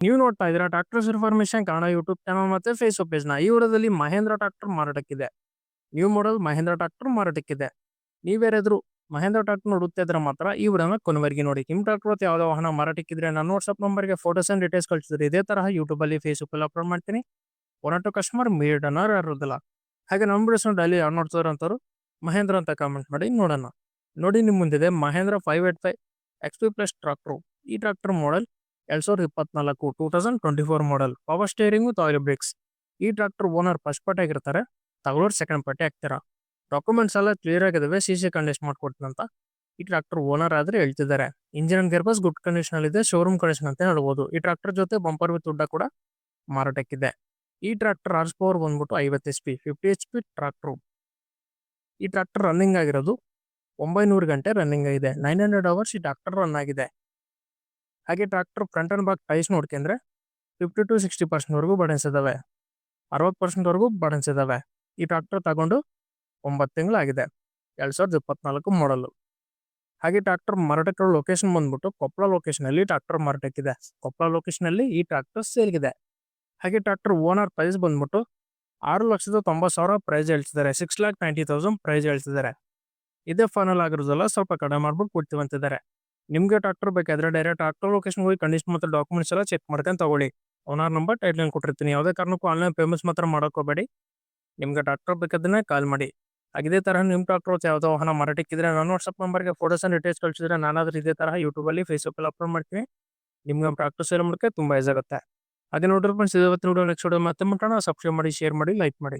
ನೀವು ನೋಡ್ತಾ ಇದ್ದೀರಾ tractors information Kannada YouTube channel ಮತ್ತೆ ಫೇಸ್ಬುಕ್ ಪೇಜ್ನ. ಈ ವಿಡಿಯೋದಲ್ಲಿ ಮಹೇಂದ್ರ ಟ್ರಾಕ್ಟರ್ ಮಾರಾಟಕ್ಕಿದೆ. ನ್ಯೂ ಮಾಡೆಲ್ ಮಹೇಂದ್ರ ಟ್ರಾಕ್ಟರ್ ಮಾರಾಟಕ್ಕಿದೆ. ನೀವ್ಯಾರಾದ್ರೂ ಮಹೇಂದ್ರ ಟ್ರಾಕ್ಟರ್ ನೋಡುತ್ತೆ ಇದ್ರೆ ಮಾತ್ರ ಈ ವಿಡಿಯೋನ ಕೊನೆವರೆಗೆ ನೋಡಿ. ನಿಮ್ ಟ್ರಾಕ್ಟರ್ ಯಾವುದೋ ವಾಹನ ಮಾರಾಟಕ್ಕಿದ್ರೆ ನನ್ನ ವಾಟ್ಸ್ಆಪ್ ನಂಬರ್ಗೆ ಫೋಟೋಸ್ ಅಂಡ್ ಡೀಟೇಲ್ಸ್ ಕಳಿಸಿದ್ರೆ ಇದೇ ತರಹ ಯೂಟ್ಯೂಬ್ ಅಲ್ಲಿ ಫೇಸ್ಬುಕ್ ಅಲ್ಲಿ ಅಪ್ಲೋಡ್ ಮಾಡ್ತೀನಿ. ಒನ್ ಟು ಕಸ್ಟಮರ್ ಮೀಡ್ ಅನ್ನೋರು ಇರೋದಿಲ್ಲ ಹಾಗೆ ನಮ್ಮ ವಿಡಿಯೋಸ್ ಡೈಲಿ ಯಾರು ನೋಡ್ತಾರೆ ಅಂತವ್ರು ಮಹೇಂದ್ರ ಅಂತ ಕಾಮೆಂಟ್ ಮಾಡಿ ನೋಡೋಣ. ನೋಡಿ ನಿಮ್ ಮುಂದಿದೆ Mahindra five eight five X plus tractor ಈ ಟ್ರಾಕ್ಟರ್ ಮಾಡೆಲ್ ಎರಡ್ ಸಾವಿರದ ಇಪ್ಪತ್ನಾಲ್ಕು two thousand twenty four model power steering oil brakes ಈ ಟ್ರಾಕ್ಟರ್ ಓನರ್ ಫಸ್ಟ್ ಪಾರ್ಟಿ ಆಗಿರ್ತಾರೆ, ತಗೊಳ್ಳೋರು ಸೆಕೆಂಡ್ ಪಾರ್ಟಿ ಆಗ್ತೀರಾ? ಡಾಕ್ಯುಮೆಂಟ್ಸ್ ಎಲ್ಲ ಕ್ಲಿಯರ್ ಆಗಿದಾವೆ ಸಿ ಸಿ ಕಂಡೀಷನ್ ಅಂತ. ಈ ಟ್ರಾಕ್ಟರ್ ಓನರ್ ಆದ್ರೆ ಹೇಳ್ತಿದ್ದಾರೆ ಇಂಜಿನ್ ಗೇರ್ ಗುಡ್ ಕಂಡೀಷನ್ ಇದೆ ಶೋರೂಮ್ ಕಂಡೀಷನ್ ಅಂತ ಹೇಳ್ಬೋದು. ಈ ಟ್ರಾಕ್ಟರ್ ಜೊತೆ ಬಂಪರ್ ವಿತ್ ಉಡ್ಡ ಕೂಡ ಮಾರಾಟಕ್ಕಿದೆ ಈ ಟ್ರಾಕ್ಟರ್ ಆರ್ಸ್ ಪವರ್ ಬಂದ್ಬಿಟ್ಟು ಐವತ್ತು H P fifty H P tractor ಈ ಟ್ರಾಕ್ಟರ್ ರನ್ನಿಂಗ್ ಆಗಿರೋದು ಒಂಬೈನೂರು ಗಂಟೆ ರನ್ನಿಂಗ್ ಆಗಿದೆ ನೈನ್ ಹಂಡ್ರೆಡ್ ಅವರ್ಸ್ ಈ ಟ್ರಾಕ್ಟರ್ ರನ್ ಆಗಿದೆ. ಹಾಗೆ tractor front and back tyres ನೋಡ್ಕೊಂಡ್ರೆ ಫಿಫ್ಟಿ ಟು ಸಿಕ್ಸ್ಟಿ ಪರ್ಸೆಂಟ್ ವರೆಗೂ ಬಟನ್ಸ್ ಇದಾವೆ ಅರವತ್ತು ಪರ್ಸೆಂಟ್ವರೆಗೂ ಇದಾವೆ ಈ ಟ್ರ್ಯಾಕ್ಟರ್ ತಗೊಂಡು ಒಂಬತ್ತು ತಿಂಗಳಾಗಿದೆ. ಎರಡು ಸಾವಿರದ ಇಪ್ಪತ್ನಾಲ್ಕು ಮಾಡಲು ಹಾಗೆ ಟ್ರ್ಯಾಕ್ಟರ್ ಮಾರಾಟಕ್ಕೆ ಲೊಕೇಶನ್ ಬಂದ್ಬಿಟ್ಟು ಕೊಪ್ಪಳ ಲೊಕೇಶನಲ್ಲಿ ಟ್ರ್ಯಾಕ್ಟರ್ ಮಾರಾಟಕ್ಕಿದೆ ಕೊಪ್ಪಳ ಲೊಕೇಶನಲ್ಲಿ ಈ ಟ್ರ್ಯಾಕ್ಟರ್ ಸೇಲ್ಗಿದೆ ಹಾಗೆ ಟ್ರಾಕ್ಟರ್ ಓನರ್ ಪ್ರೈಸ್ ಬಂದ್ಬಿಟ್ಟು ಆರು ಲಕ್ಷದ ತೊಂಬತ್ತು ಸಾವಿರ ಪ್ರೈಸ್ ಹೇಳ್ತಿದ್ದಾರೆ. Six lakh ninety thousand price ಹೇಳ್ತಿದ್ದಾರೆ. ಇದೇ ಫೈನಲ್ ಆಗಿರೋದಲ್ಲ ಸ್ವಲ್ಪ ಕಡಿಮೆ ಮಾಡ್ಬಿಟ್ಟು ಕೊಡ್ತೀವಿ ಅಂತಿದ್ದಾರೆ ನಿಮ್ಗೆ ಟ್ರಾಕ್ಟರ್ ಬೇಕಾದ್ರೆ ಡೈರೆಕ್ಟ್ ಟ್ರಾಕ್ಟರ್ ಲೊಕೇಶನ್ ಹೋಗಿ ಕಂಡೀಷನ್ ಮತ್ತು ಡಾಕ್ಯುಮೆಂಟ್ಸ್ ಎಲ್ಲ ಚೆಕ್ ಮಾಡ್ಕೊಂಡು ತಗೊಳ್ಳಿ. ಓನರ್ ನಂಬರ್ ಟೈಟ್ಲೈನ್ ಕೊಟ್ಟಿರ್ತೀನಿ. ಯಾವುದೇ ಕಾರಣಕ್ಕೂ ಆನ್ಲೈನ್ ಪೇಮೆಂಟ್ಸ್ ಮಾತ್ರ ಮಾಡೋಕೋಬೇಡಿ ನಿಮ್ಗೆ ಟ್ರಾಕ್ಟರ್ ಬೇಕಾದ್ರೆ ಕಾಲ್ ಮಾಡಿ. ಇದೇ ತರಹ ನಿಮ್ಮ ಟ್ರಾಕ್ಟರ್ ಯಾವುದೋ ವಾಹನ ಮಾರಾಟಕ್ಕಿದ್ರೆ ನನ್ನ ವಾಟ್ಸಪ್ ನಂಬರ್ಗೆ ಫೋಟೋಸ್ ಆ್ಯಂಡ್ ಡೀಟೇಲ್ಸ್ ಕಳಿಸಿದ್ರೆ ನಾನಾದ್ರೂ ಇದೇ ತರಹ ಯೂಟ್ಯೂಬಲ್ಲಿ ಫೇಸ್ಬುಕ್ಕಲ್ಲಿ ಅಪ್ಲೋಡ್ ಮಾಡ್ತೀನಿ. ನಿಮ್ಗೆ ಟ್ರಾಕ್ಟರ್ ಸೇಲ್ ಮಾಡೋಕ್ಕೆ ತುಂಬ ಈಸ್ ಆಗುತ್ತೆ. ಅದೇ ನೋಡಿದ್ರೆ ಫ್ರೆಂಡ್ಸ್ ಇವತ್ತು ನೋಡೋ ನೆಕ್ಸ್ಟ್ ವಿಡಿಯೋ ಮತ್ತೆ ಮುಟ್ಟೋಣ ಸಬ್ಸ್ಕ್ರೈಬ್ ಮಾಡಿ ಶೇರ್ ಮಾಡಿ ಲೈಕ್ ಮಾಡಿ.